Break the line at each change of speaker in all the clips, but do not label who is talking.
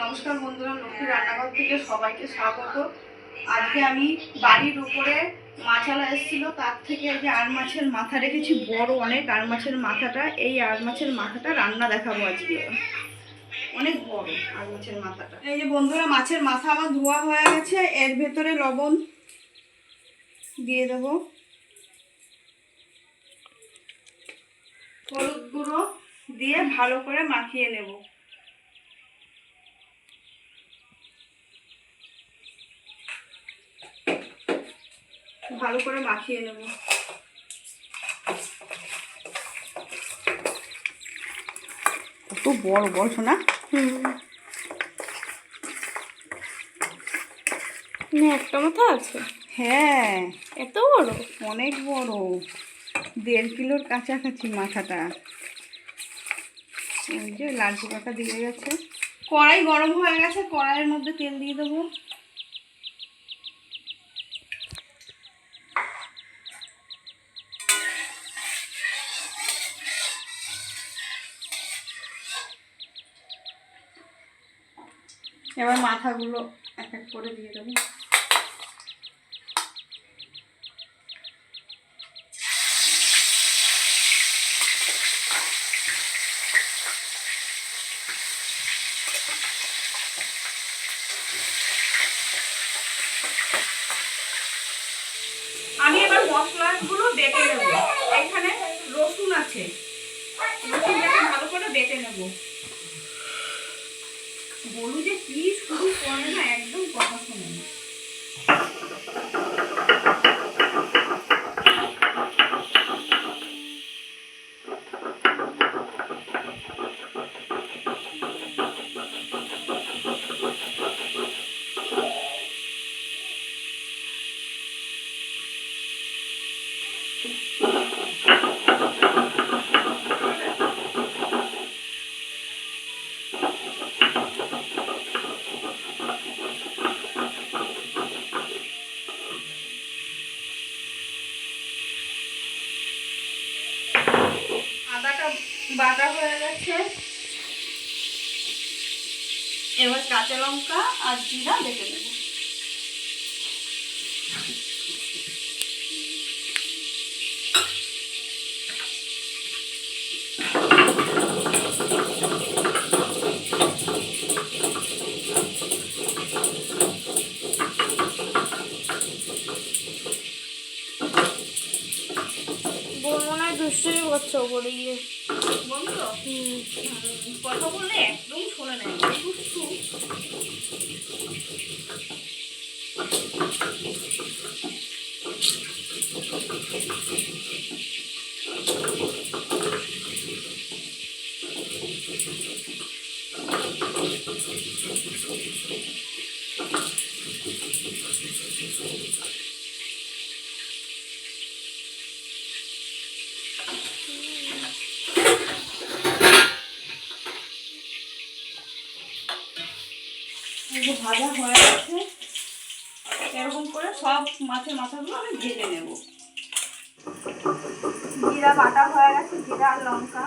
নমস্কার বন্ধুরা, লক্ষ্মী রান্নাঘর থেকে সবাইকে স্বাগত। আজকে আমি বাড়ির উপরে মাছালা এসেছিল, তার থেকে এই যে আর মাছের মাথা রেখেছি, বড় অনেক আর মাছের মাথাটা, এই আর মাছের মাথাটা রান্না দেখাবো আজকে। অনেক বড় আর মাছের মাথাটা। এই যে বন্ধুরা, মাছের মাথা আমার ধোয়া হয়ে গেছে, এর ভেতরে লবণ দিয়ে দেবো। হলুদ গুঁড়ো দিয়ে ভালো করে মাখিয়ে নেব। ভালো করে মাখিয়ে নেব। কত বড় বল শোনা
না একটা মাথা আছে?
হ্যাঁ।
এত বড়?
অনেক বড়। দেড় কিলোর কাছাকাছি মাথাটা। ওই যে লালচু কাকা দিয়ে গেছে। কড়াই গরম হয়ে গেছে কড়াইয়ের মধ্যে তেল দিয়ে দেবো। এবার মাথাগুলো এক এক করে দিয়ে দেবো। আমি এবার মশলাগুলো বেটে নেব। এখানে রসুন আছে। রসুনটাকে ভালো করে বেটে নেব। বলু যে প্লিজ শুরু করে না একদম কথা শোনে না আদাটা বাটা হয়ে গেছে। এবার কাঁচা লঙ্কা আর জিরা বেটে নেব।
করছে ওপরে গিয়ে?
কথা বললে একদম শোনে না Thank এই যে ভাজা হয়ে গেছে এরকম করে সব মাছের মাথাগুলো আমি ভেজে নেব। জিরা বাটা হয়ে গেছে জিরা আর লঙ্কা।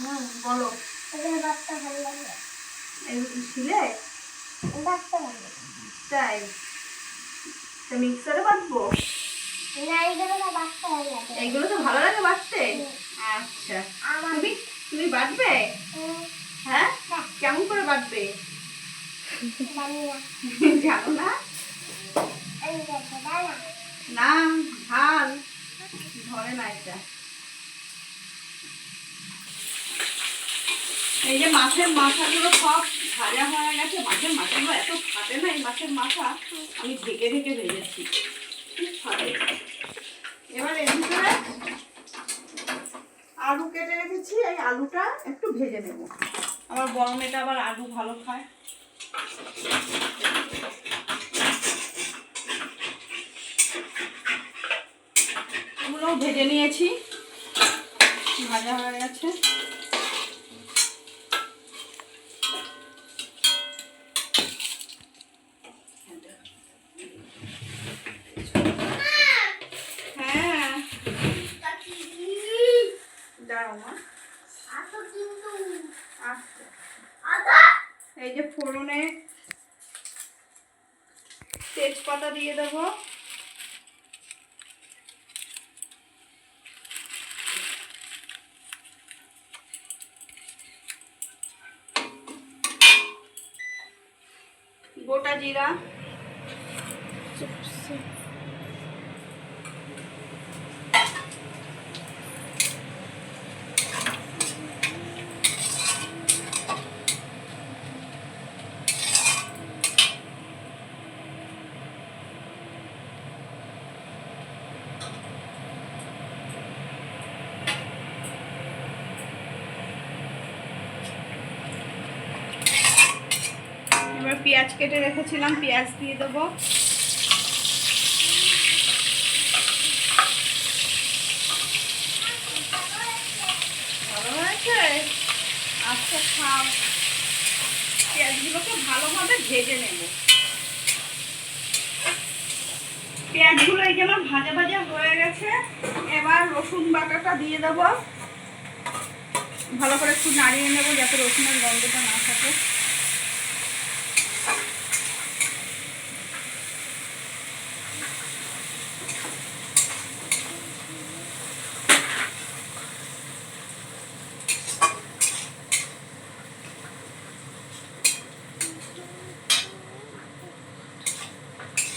হুম বলো। এই ছিলে তাই তা মিক্সারে বাটবো এইগুলো তো ভালো লাগে। বাটতে আচ্ছা। তুমি তুমি বাটবে হ্যাঁ? কেমন করে বাটবে জানো না। না? ঝাল ধরে না এটা। এই যে মাছের মাথাগুলো সব ভাজা হয়ে গেছে মাছের মাথাগুলো এত ফাটে না এই মাছের মাথা? আমি ঢেকে ঢেকে ভেজেছি। খুব ফাটে? এবার এর ভিতরে আলু কেটে রেখেছি, এই আলুটা একটু ভেজে নেব। আমার মেয়েটা আবার আলু ভালো খায়। ভেজে নিয়েছি। ভাজা হয়ে গেছে। এই যে ফোড়নে তেজপাতা দিয়ে দেবো। গোটা জিরা। পেঁয়াজ কেটে রেখেছিলাম, পেঁয়াজ দিয়ে দেবো। ভালো আচ্ছা পেঁয়াজগুলোকে ভালোভাবে ভেজে পেঁয়াজগুলো হয়ে গেছে, এবার রসুন দিয়ে দেবো। ভালো করে একটু নাড়িয়ে নেব যাতে রসুনের গন্ধটা না থাকে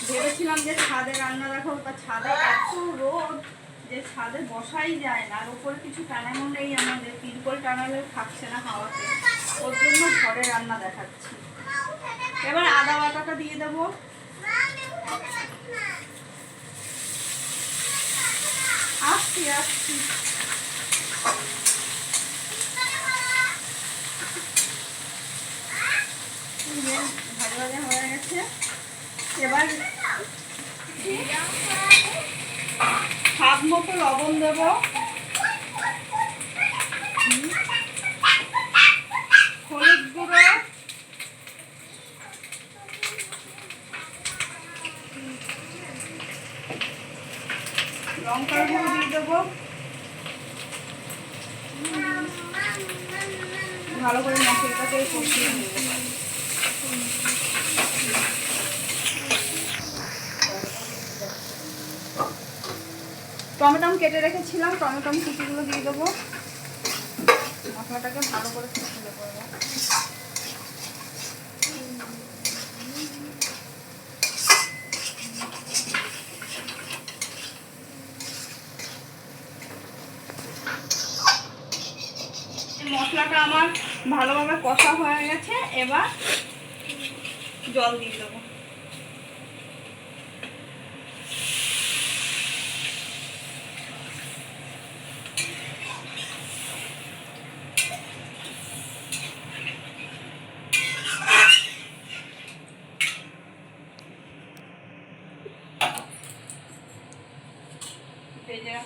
ভেবেছিলাম যে ছাদে রান্না দেখো তা ছাদে এত রোদ যে ছাদে বসাই যায় না। আর উপরে কিছু টানানো নেই আমাদের তিরপল টানালে থাকছে না হাওয়াতে। ওর জন্য ঘরে রান্না দেখাচ্ছি। এবার আদা বাটাটা দিয়ে দেবো। আসছি আসছি। ভাজা ভাজা হয়ে গেছে। এবার স্বাদ মতো লবণ দেব। দেবো। ভালো করে মশলাটাকে কষিয়ে নেব। টমেটো কেটে রেখেছিলাম টমেটো কুচিগুলো দিয়ে দেবো মশলাটাকে ভালো করে এবার। এই মশলাটা আমার ভালোভাবে কষা হয়ে গেছে, এবার জল দিয়ে দেবো ভেজে রাখা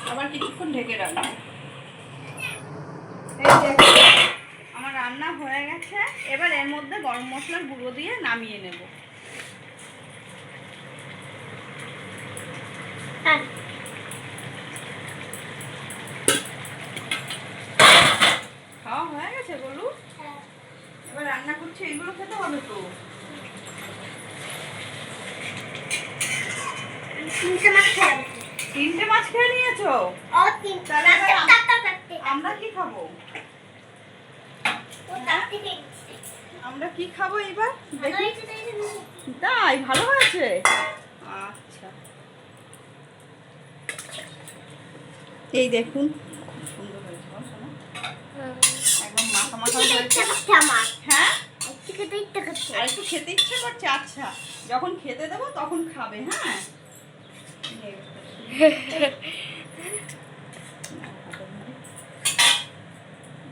আবার কিছুক্ষণ ঢেকে রাখব। আমার রান্না হয়ে গেছে। এবার এর মধ্যে গরম মশলার গুঁড়ো দিয়ে নামিয়ে নেব। খাওয়া হয়ে গেছে বলু এবার রান্না করছে এগুলো খেতে হবে তো তিনটে মাছ খেয়ে নিয়েছো আমরা কি খাব? আমরা কি খাব এবার তাই ভালো হয়েছে? আচ্ছা। এই দেখুন খুব সুন্দর হয়েছে শোনো। একদম মাখা মাখা হয়েছে। হ্যাঁ? আর একটু খেতে ইচ্ছে করছে? আচ্ছা যখন খেতে দেবো তখন খাবে হ্যাঁ?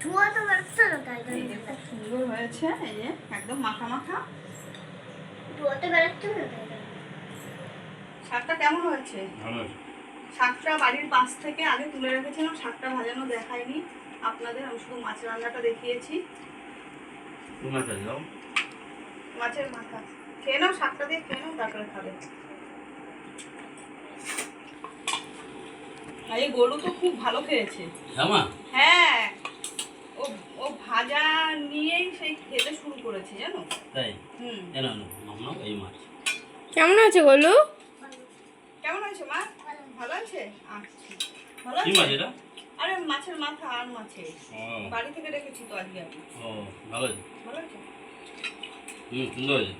ধোঁয়া তো বেরোচ্ছে না তাই
এই সুন্দর হয়েছে এই যে একদম মাখা মাখা।
ধোঁয়া তো বেরোচ্ছে না তাই
শাকটা কেমন হয়েছে?
ভালো
শাকটা বাড়ির পাশ থেকে আগে তুলে রেখেছিলাম শাকটা ভাজানো দেখায়নি। আপনাদের আমি শুধু মাছের রান্নাটা দেখিয়েছি। মাছের মাথা। খেয়ে নাও শাকটা দিয়ে খেয়ে নাও তারপরে খাবে। আর এই গরু তো খুব ভালো খেয়েছে। হ্যাঁ ও ও ভাজা নিয়েই সেই খেতে শুরু করেছে জানো?
তাই?
হুম।
এ না মামা এই মাছ।
কেমন আছে গোলু?
কেমন আছে মা? ভালো আছে? আচ্ছা ভালো
কি
আছে?
মাছ এটা?
আরে মাছের মাথা আর মাছে বাড়ি থেকে রেখেছি তো আজকে আমি।
ও ভালো আছে?
ভালো আছে?
হুম সুন্দর আছে